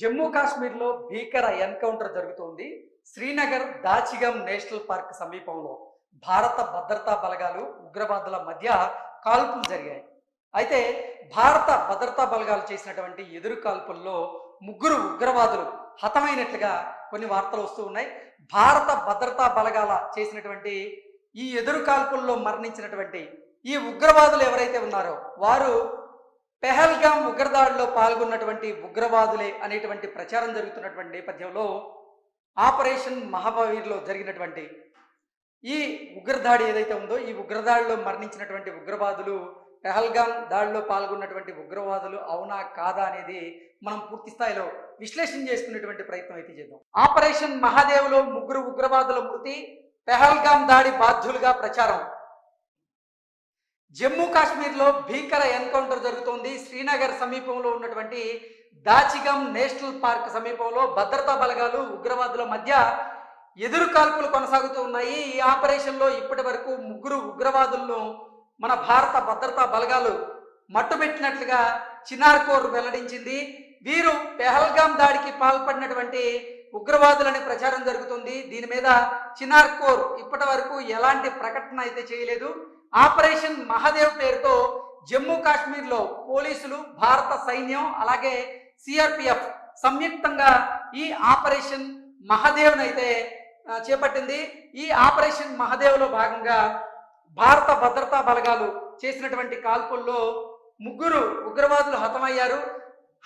జమ్మూ కాశ్మీర్లో భీకర ఎన్కౌంటర్ జరుగుతోంది. శ్రీనగర్ దాచిగం నేషనల్ పార్క్ సమీపంలో భారత భద్రతా బలగాలు ఉగ్రవాదుల మధ్య కాల్పులు జరిగాయి. అయితే భారత భద్రతా బలగాలు చేసినటువంటి ఎదురు కాల్పుల్లో ముగ్గురు ఉగ్రవాదులు హతమైనట్లుగా కొన్ని వార్తలు వస్తూ ఉన్నాయి. భారత భద్రతా బలగాల చేసినటువంటి ఈ ఎదురు కాల్పుల్లో మరణించినటువంటి ఈ ఉగ్రవాదులు ఎవరైతే ఉన్నారో వారు పెహల్గాం ఉగ్రదాడిలో పాల్గొన్నటువంటి ఉగ్రవాదులే అనేటువంటి ప్రచారం జరుగుతున్నటువంటి నేపథ్యంలో ఆపరేషన్ మహాబవీర్లో జరిగినటువంటి ఈ ఉగ్రదాడి ఏదైతే ఉందో ఈ ఉగ్రదాడిలో మరణించినటువంటి ఉగ్రవాదులు పెహల్గాం దాడిలో పాల్గొన్నటువంటి ఉగ్రవాదులు అవునా కాదా అనేది మనం పూర్తి స్థాయిలో విశ్లేషణ చేసుకునేటువంటి ప్రయత్నం అయితే చేద్దాం. ఆపరేషన్ మహాదేవ్లో ముగ్గురు ఉగ్రవాదుల మృతి పెహల్గాం దాడి బాధ్యులుగా ప్రచారం. జమ్మూ కాశ్మీర్లో భీకర ఎన్కౌంటర్ జరుగుతోంది. శ్రీనగర్ సమీపంలో ఉన్నటువంటి దాచిగం నేషనల్ పార్క్ సమీపంలో భద్రతా బలగాలు ఉగ్రవాదుల మధ్య ఎదురు కాల్పులు కొనసాగుతూ ఉన్నాయి. ఈ ఆపరేషన్లో ఇప్పటి వరకు ముగ్గురు ఉగ్రవాదులను మన భారత భద్రతా బలగాలు మట్టుబెట్టినట్లుగా చినార్కోర్ వెల్లడించింది. వీరు పెహల్గాం దాడికి పాల్పడినటువంటి ఉగ్రవాదులని ప్రచారం జరుగుతుంది. దీని మీద చినార్కోర్ ఇప్పటి వరకు ఎలాంటి ప్రకటన అయితే చేయలేదు. ఆపరేషన్ మహాదేవ్ పేరుతో జమ్మూ కాశ్మీర్లో పోలీసులు భారత సైన్యం అలాగే సిఆర్పిఎఫ్ సంయుక్తంగా ఈ ఆపరేషన్ మహాదేవ్ని అయితే చేపట్టింది. ఈ ఆపరేషన్ మహాదేవ్లో భాగంగా భారత భద్రతా బలగాలు చేసినటువంటి కాల్పుల్లో ముగ్గురు ఉగ్రవాదులు హతమయ్యారు.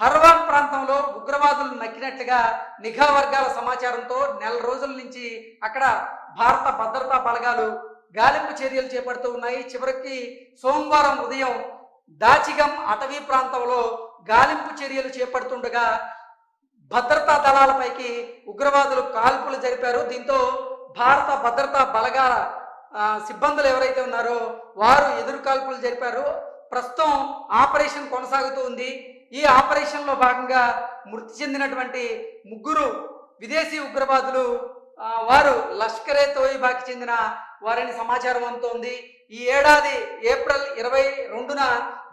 హర్వాన్ ప్రాంతంలో ఉగ్రవాదులు నక్కినట్లుగా నిఘా వర్గాల సమాచారంతో నెల రోజుల నుంచి అక్కడ భారత భద్రతా బలగాలు గాలింపు చర్యలు చేపడుతూ ఉన్నాయి. చివరికి సోమవారం ఉదయం దాచిగం అటవీ ప్రాంతంలో గాలింపు చర్యలు చేపడుతుండగా భద్రతా దళాలపైకి ఉగ్రవాదులు కాల్పులు జరిపారు. దీంతో భారత భద్రతా బలగాల సిబ్బందులు ఎవరైతే ఉన్నారో వారు ఎదురు కాల్పులు జరిపారు. ప్రస్తుతం ఆపరేషన్ కొనసాగుతూ ఉంది. ఈ ఆపరేషన్లో భాగంగా మృతి చెందినటువంటి ముగ్గురు విదేశీ ఉగ్రవాదులు వారు లష్కరే తోయిబాకి చెందిన వారిని సమాచారం అందుతోంది. ఈ ఏడాది ఏప్రిల్ ఇరవై రెండున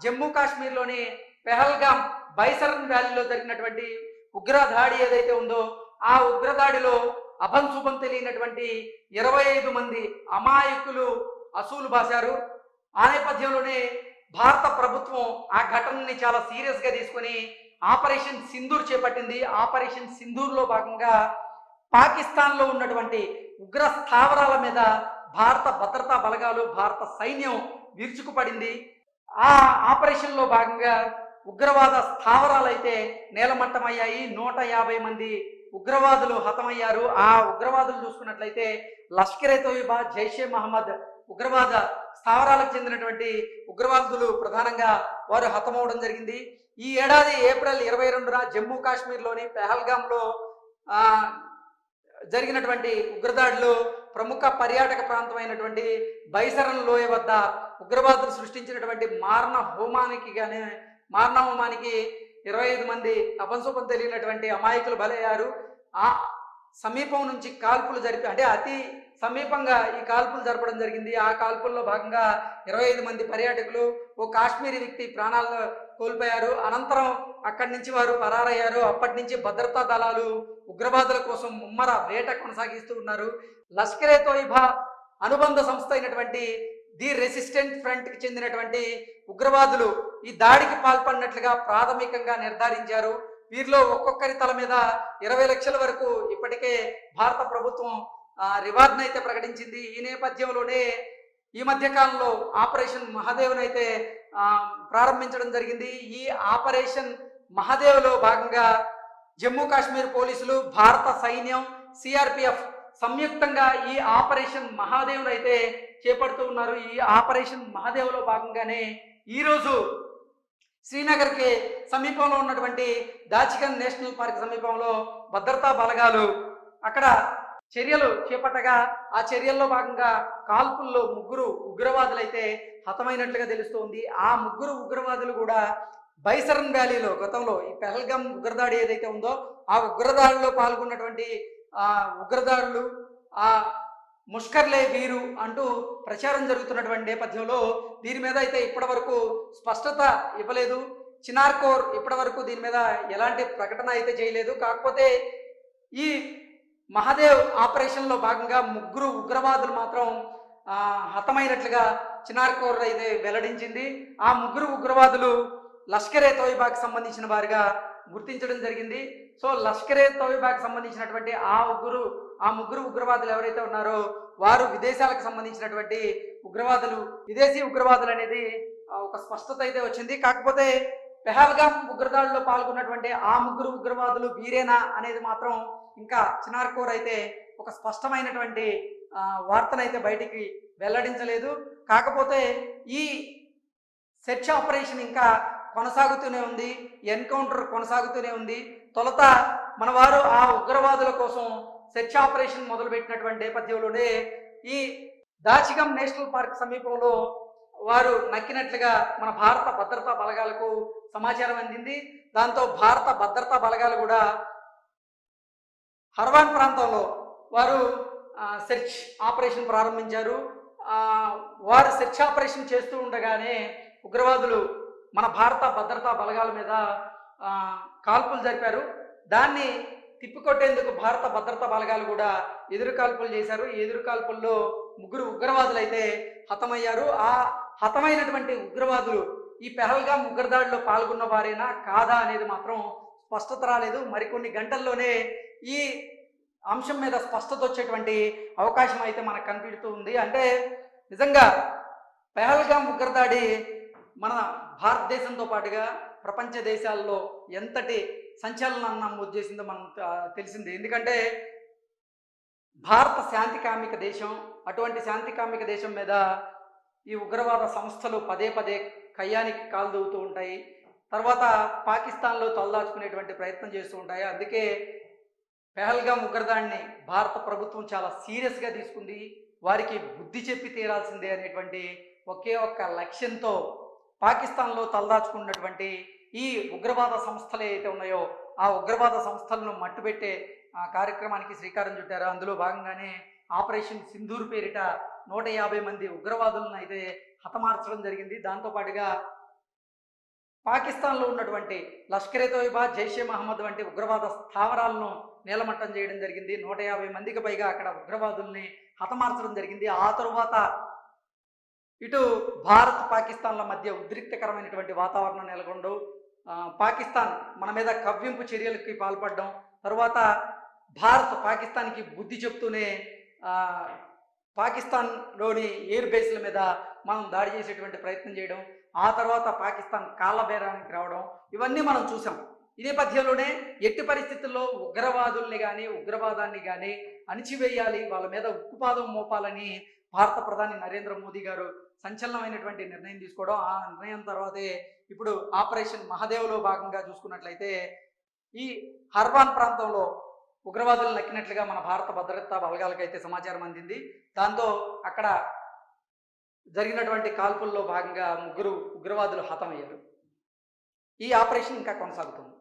జమ్మూ కాశ్మీర్లోని పెహల్గాం బైసరన్ వ్యాలీలో జరిగినటువంటి ఉగ్రదాడి ఏదైతే ఉందో ఆ ఉగ్రదాడిలో అభంశుభం తెలియనటువంటి ఇరవై ఐదు మంది అమాయకులు అసూలు బాశారు. ఆ నేపథ్యంలోనే భారత ప్రభుత్వం ఆ ఘటనని చాలా సీరియస్గా తీసుకొని ఆపరేషన్ సింధూర్ చేపట్టింది. ఆపరేషన్ సింధూర్లో భాగంగా పాకిస్తాన్లో ఉన్నటువంటి ఉగ్ర స్థావరాల మీద భారత భద్రతా బలగాలు భారత సైన్యం విరుచుకుపడింది. ఆ ఆపరేషన్లో భాగంగా ఉగ్రవాద స్థావరాలు అయితే నేలమట్టమయ్యాయి. నూట యాభై మంది ఉగ్రవాదులు హతమయ్యారు. ఆ ఉగ్రవాదులు చూసుకున్నట్లయితే లష్కరే తోయిబా జైషే మహమ్మద్ ఉగ్రవాద స్థావరాలకు చెందినటువంటి ఉగ్రవాదులు ప్రధానంగా వారు హతమవడం జరిగింది. ఈ ఏడాది ఏప్రిల్ ఇరవై రెండున జమ్మూ కాశ్మీర్లోని పెహల్గాంలో జరిగినటువంటి ఉగ్రదాడిలో ప్రముఖ పర్యాటక ప్రాంతమైనటువంటి బైసరన్ లోయ వద్ద ఉగ్రవాదులు సృష్టించినటువంటి మారణ హోమానికి కానీ మారణ హోమానికి ఇరవై ఐదు మంది అపంసూపం తెలియనటువంటి అమాయకులు బలయ్యారు. ఆ సమీపం నుంచి కాల్పులు జరిపి అంటే అతి సమీపంగా ఈ కాల్పులు జరపడం జరిగింది. ఆ కాల్పుల్లో భాగంగా ఇరవై ఐదు మంది పర్యాటకులు ఓ కాశ్మీరీ వ్యక్తి ప్రాణాలను కోల్పోయారు. అనంతరం అక్కడి నుంచి వారు పరారయ్యారు. అప్పటి నుంచి భద్రతా దళాలు ఉగ్రవాదుల కోసం ముమ్మర వేట కొనసాగిస్తూ ఉన్నారు. లష్కరే తోయిబా అనుబంధ సంస్థ అయినటువంటి ది రెసిస్టెంట్ ఫ్రంట్కి చెందినటువంటి ఉగ్రవాదులు ఈ దాడికి పాల్పడినట్లుగా ప్రాథమికంగా నిర్ధారించారు. వీరిలో ఒక్కొక్కరి తల మీద ఇరవై లక్షల వరకు ఇప్పటికే భారత ప్రభుత్వం రివార్డ్ని అయితే ప్రకటించింది. ఈ నేపథ్యంలోనే ఈ మధ్య కాలంలో ఆపరేషన్ మహాదేవ్ని అయితే ప్రారంభించడం జరిగింది. ఈ ఆపరేషన్ మహాదేవ్లో భాగంగా జమ్మూ కాశ్మీర్ పోలీసులు భారత సైన్యం సిఆర్పిఎఫ్ సంయుక్తంగా ఈ ఆపరేషన్ మహాదేవ్ను అయితే చేపడుతూ ఉన్నారు. ఈ ఆపరేషన్ మహాదేవ్లో భాగంగానే ఈరోజు శ్రీనగర్కి సమీపంలో ఉన్నటువంటి దాచికన్ నేషనల్ పార్క్ సమీపంలో భద్రతా బలగాలు అక్కడ చర్యలు చేపట్టగా ఆ చర్యల్లో భాగంగా కాల్పుల్లో ముగ్గురు ఉగ్రవాదులైతే హతమైనట్లుగా తెలుస్తోంది. ఆ ముగ్గురు ఉగ్రవాదులు కూడా బైసరన్ వ్యాలీలో గతంలో ఈ పెహల్గం ఉగ్రదాడి ఏదైతే ఉందో ఆ ఉగ్రదాడిలో పాల్గొన్నటువంటి ఆ ఉగ్రదాడులు ఆ ముష్కర్లే వీరు అంటూ ప్రచారం జరుగుతున్నటువంటి నేపథ్యంలో దీని మీద అయితే ఇప్పటివరకు స్పష్టత ఇవ్వలేదు. చినార్కోర్ ఇప్పటి వరకు దీని మీద ఎలాంటి ప్రకటన అయితే చేయలేదు. కాకపోతే ఈ మహాదేవ్ ఆపరేషన్లో భాగంగా ముగ్గురు ఉగ్రవాదులు మాత్రం హతమైనట్లుగా చినార్కోర్ అయితే వెల్లడించింది. ఆ ముగ్గురు ఉగ్రవాదులు లష్కరే తోయిబాకి సంబంధించిన వారిగా గుర్తించడం జరిగింది. సో లష్కరే తోయిబాకి సంబంధించినటువంటి ఆ ముగ్గురు ఆ ముగ్గురు ఉగ్రవాదులు ఎవరైతే ఉన్నారో వారు విదేశాలకు సంబంధించినటువంటి ఉగ్రవాదులు విదేశీ ఉగ్రవాదులు అనేది ఒక స్పష్టత అయితే వచ్చింది. కాకపోతే పెహల్గా ఉగ్రదాడిలో పాల్గొన్నటువంటి ఆ ముగ్గురు ఉగ్రవాదులు వీరేనా అనేది మాత్రం ఇంకా చినార్కోర్ అయితే ఒక స్పష్టమైనటువంటి వార్తనైతే బయటికి వెల్లడించలేదు. కాకపోతే ఈ సెర్చ్ ఆపరేషన్ ఇంకా కొనసాగుతూనే ఉంది ఎన్కౌంటర్ కొనసాగుతూనే ఉంది. తొలత మన వారు ఆ ఉగ్రవాదుల కోసం సెర్చ్ ఆపరేషన్ మొదలుపెట్టినటువంటి నేపథ్యంలోనే ఈ దాచిగం నేషనల్ పార్క్ సమీపంలో వారు నక్కినట్లుగా మన భారత భద్రతా బలగాలకు సమాచారం అందింది. దాంతో భారత భద్రతా బలగాలు కూడా హర్వాన్ ప్రాంతంలో వారు సెర్చ్ ఆపరేషన్ ప్రారంభించారు. వారు సెర్చ్ ఆపరేషన్ చేస్తూ ఉండగానే ఉగ్రవాదులు మన భారత భద్రతా బలగాల మీద కాల్పులు జరిపారు. దాన్ని తిప్పికొట్టేందుకు భారత భద్రతా బలగాలు కూడా ఎదురు కాల్పులు చేశారు. ఈ ఎదురు కాల్పుల్లో ముగ్గురు ఉగ్రవాదులు అయితే హతమయ్యారు. ఆ హతమైనటువంటి ఉగ్రవాదులు ఈ పెహల్గా ఉగ్రదాడిలో పాల్గొన్న వారేనా? కాదా అనేది మాత్రం స్పష్టత రాలేదు. మరికొన్ని గంటల్లోనే ఈ అంశం మీద స్పష్టత వచ్చేటువంటి అవకాశం అయితే మనకు కనిపిస్తూ ఉంది. అంటే నిజంగా పెహల్గాం ఉగ్రదాడి మన భారతదేశంతో పాటుగా ప్రపంచ దేశాల్లో ఎంతటి సంచలనం నమోదు చేసిందో మనం తెలిసింది. ఎందుకంటే భారత శాంతి కామిక దేశం అటువంటి శాంతి కామిక దేశం మీద ఈ ఉగ్రవాద సంస్థలు పదే పదే కయ్యానికి కాలు దూవుతూ ఉంటాయి. తర్వాత పాకిస్తాన్లో తలదాచుకునేటువంటి ప్రయత్నం చేస్తూ ఉంటాయి. అందుకే పెహల్గాం ఉగ్రదాడిని భారత ప్రభుత్వం చాలా సీరియస్గా తీసుకుంది. వారికి బుద్ధి చెప్పి తీరాల్సిందే అనేటువంటి ఒకే ఒక్క లక్ష్యంతో పాకిస్తాన్లో తలదాచుకున్నటువంటి ఈ ఉగ్రవాద సంస్థలు ఏవైతే ఉన్నాయో ఆ ఉగ్రవాద సంస్థలను మట్టుబెట్టే కార్యక్రమానికి శ్రీకారం చుట్టారు అందులో భాగంగానే ఆపరేషన్ సింధూర్ పేరిట నూట యాభై మంది ఉగ్రవాదులను అయితే హతమార్చడం జరిగింది. దాంతోపాటుగా పాకిస్తాన్లో ఉన్నటువంటి లష్కరే తోయిబా జైషే మహమ్మద్ వంటి ఉగ్రవాద స్థావరాలను నేలమట్టం చేయడం జరిగింది. నూట యాభై మందికి పైగా అక్కడ ఉగ్రవాదుల్ని హతమార్చడం జరిగింది. ఆ తరువాత ఇటు భారత్ పాకిస్తాన్ల మధ్య ఉద్రిక్తకరమైనటువంటి వాతావరణం నెలకొండు. పాకిస్తాన్ మన మీద కవ్వింపు చర్యలకి పాల్పడడం తర్వాత భారత్ పాకిస్తాన్కి బుద్ధి చెప్తూనే పాకిస్తాన్లోని ఎయిర్ బేస్ల మీద మనం దాడి చేసేటువంటి ప్రయత్నం చేయడం ఆ తర్వాత పాకిస్తాన్ కాళ్ళబేరానికి రావడం ఇవన్నీ మనం చూసాం. ఈ నేపథ్యంలోనే ఎట్టి పరిస్థితుల్లో ఉగ్రవాదుల్ని కానీ ఉగ్రవాదాన్ని కానీ అణిచివేయాలి వాళ్ళ మీద ఉక్కుపాదం మోపాలని భారత ప్రధాని నరేంద్ర మోదీ గారు సంచలనమైనటువంటి నిర్ణయం తీసుకోవడం ఆ నిర్ణయం తర్వాతే ఇప్పుడు ఆపరేషన్ మహదేవ్లో భాగంగా చూసుకున్నట్లయితే ఈ హర్బాన్ ప్రాంతంలో ఉగ్రవాదులు నక్కినట్లుగా మన భారత భద్రతా బలగాలకైతే సమాచారం అందింది. దాంతో అక్కడ జరిగినటువంటి కాల్పుల్లో భాగంగా ముగ్గురు ఉగ్రవాదులు హతమయ్యారు. ఈ ఆపరేషన్ ఇంకా కొనసాగుతుంది.